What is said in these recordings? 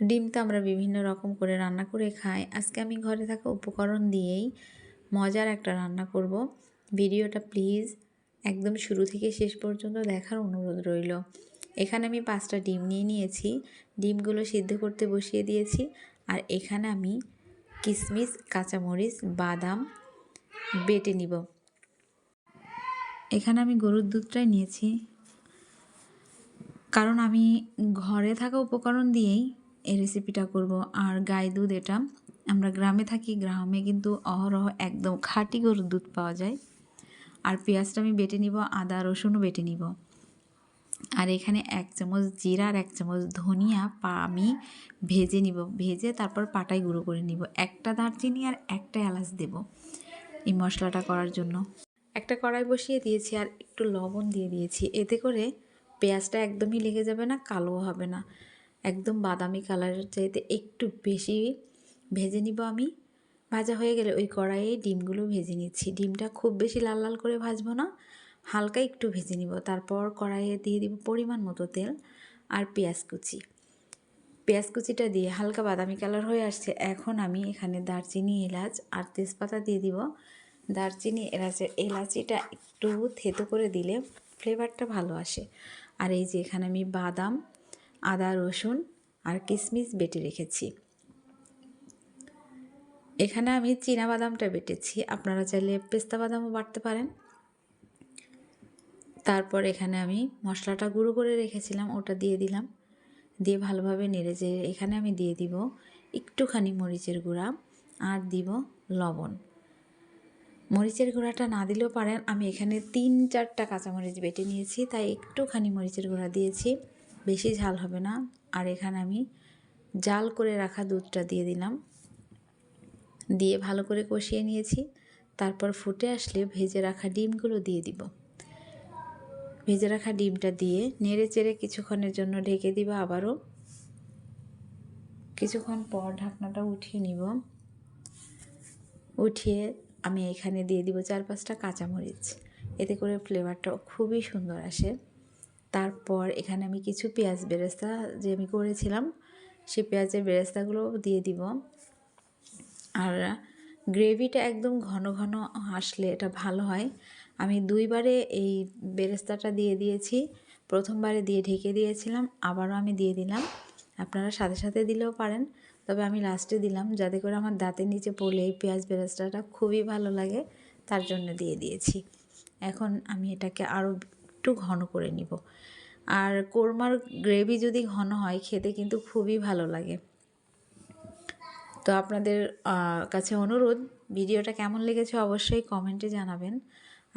ডিম তো আমরা বিভিন্ন রকম করে রান্না করে খাই। আজকে আমি ঘরে থাকা উপকরণ দিয়েই মজার একটা রান্না করব। ভিডিওটা প্লিজ একদম শুরু থেকে শেষ পর্যন্ত দেখার অনুরোধ রইল। এখানে আমি পাঁচটা ডিম নিয়ে নিয়েছি। ডিমগুলো সিদ্ধ করতে বসিয়ে দিয়েছি। আর এখানে আমি কিশমিশ কাঁচামরিচ, বাদাম বেটে নিব। এখানে আমি গরুর দুধটাই নিয়েছি। কারণ আমি ঘরে থাকা উপকরণ দিয়েই এই রেসিপিটা করব। আর গাই দুধ এটা। আমরা গ্রামে থাকি, গ্রামে কিন্তু অহরহ একদম খাঁটি গরুর দুধ পাওয়া যায়। আর পেঁয়াজটা আমি বেটে নিব, আদা, রসুনও বেটে নিব। আর এখানে এক চামচ জিরা আর এক চামচ ধনিয়া পা আমি ভেজে নিব। ভেজে তারপর পাটায় গুঁড়ো করে নিব। একটা দারচিনি আর একটা এলাচ দেব এই মশলাটা করার জন্য। একটা কড়াই বসিয়ে দিয়েছি আর একটু লবণ দিয়ে দিয়েছি। এতে করে পেঁয়াজটা একদমই লেগে যাবে না, কালোও হবে না। একদম বাদামি কালারের চাইতে একটু বেশি ভেজে নিব আমি। ভাজা হয়ে গেলে ওই কড়াইয়ে ডিমগুলো ভেজে নিচ্ছি। ডিমটা খুব বেশি লাল লাল করে ভাজবো না, হালকা একটু ভেজে নিব। তারপর কড়াইয়ে দিয়ে দিব পরিমাণ মতো তেল আর পেঁয়াজ কুচি। পেঁয়াজ কুচিটা দিয়ে হালকা বাদামি কালার হয়ে আসছে। এখন আমি এখানে দারচিনি, এলাচ আর তেজপাতা দিয়ে দিব। দারচিনি, এলাচের, এলাচিটা একটু থেতো করে দিলে ফ্লেভারটা ভালো আসে। আর এই যে এখানে আমি বাদাম আদা, রসুন আর কিশমিশ বেটে রেখেছি। এখানে আমি বাদামটা বেটেছি। আপনারা চাইলে পেস্তা বাদামও বাটতে পারেন। তারপর এখানে আমি মশলাটা গুঁড়ো করে রেখেছিলাম, ওটা দিয়ে দিলাম। দিয়ে ভালোভাবে নেড়ে যে এখানে আমি দিয়ে দিব একটুখানি মরিচের গুঁড়া আর দিব লবণ। মরিচের গুঁড়াটা না দিলেও পারেন। আমি এখানে তিন চারটা কাঁচামরিচ বেটে নিয়েছি, তাই একটুখানি মরিচের গুঁড়া দিয়েছি। বেশি ঝাল হবে না। আর এখানে আমি জাল করে রাখা দুধটা দিয়ে দিলাম। দিয়ে ভালো করে কষিয়ে নিয়েছি। তারপর ফুটে আসলে ভেজে রাখা ডিমগুলো দিয়ে দিব। ভেজে রাখা ডিমটা দিয়ে নেড়ে চেড়ে কিছুক্ষণের জন্য ঢেকে দিব আবারও। কিছুক্ষণ পর ঢাকনাটা উঠিয়ে নিব। উঠিয়ে আমি এখানে দিয়ে দিব চার পাঁচটা কাঁচামরিচ। এতে করে ফ্লেভারটা খুবই সুন্দর আসে। তারপর এখানে আমি কিছু পেঁয়াজ বেরেস্তা যে আমি করেছিলাম, সে পেঁয়াজের বেরেস্তাগুলো দিয়ে দিব। আর গ্রেভিটা একদম ঘন ঘন আসলে এটা ভালো হয়। আমি দুইবারে এই বেরেস্তাটা দিয়ে দিয়েছি। প্রথমবারে দিয়ে ঢেকে দিয়েছিলাম, আবারও আমি দিয়ে দিলাম। আপনারা সাথে সাথে দিলেও পারেন, তবে আমি লাস্টে দিলাম যাতে করে আমার দাঁতের নিচে পড়লে এই পেঁয়াজ বেরেস্তাটা খুবই ভালো লাগে, তার জন্য দিয়ে দিয়েছি। এখন আমি এটাকে আরও একটু ঘন করে নিব। আর কোরমার গ্রেভি যদি ঘন হয়, খেতে কিন্তু খুবই ভালো লাগে। তো আপনাদের কাছে অনুরোধ, ভিডিওটা কেমন লেগেছে অবশ্যই কমেন্টে জানাবেন।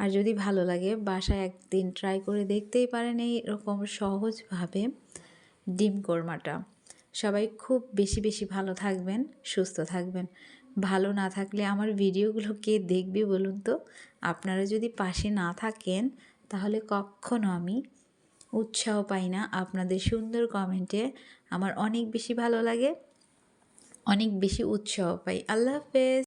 আর যদি ভালো লাগে, বাসায় একদিন ট্রাই করে দেখতেই পারেন এই রকম সহজভাবে ডিম কোরমাটা। সবাই খুব বেশি বেশি ভালো থাকবেন, সুস্থ থাকবেন। ভালো না থাকলে আমার ভিডিওগুলো কে দেখবে বলুন তো? আপনারা যদি পাশে না থাকেন তাহলে কখনো আমি উৎসাহ পাই না। আপনাদের সুন্দর কমেন্টে আমার অনেক বেশি ভালো লাগে, অনেক বেশি উৎসাহ পাই। আল্লাহ হাফেজ।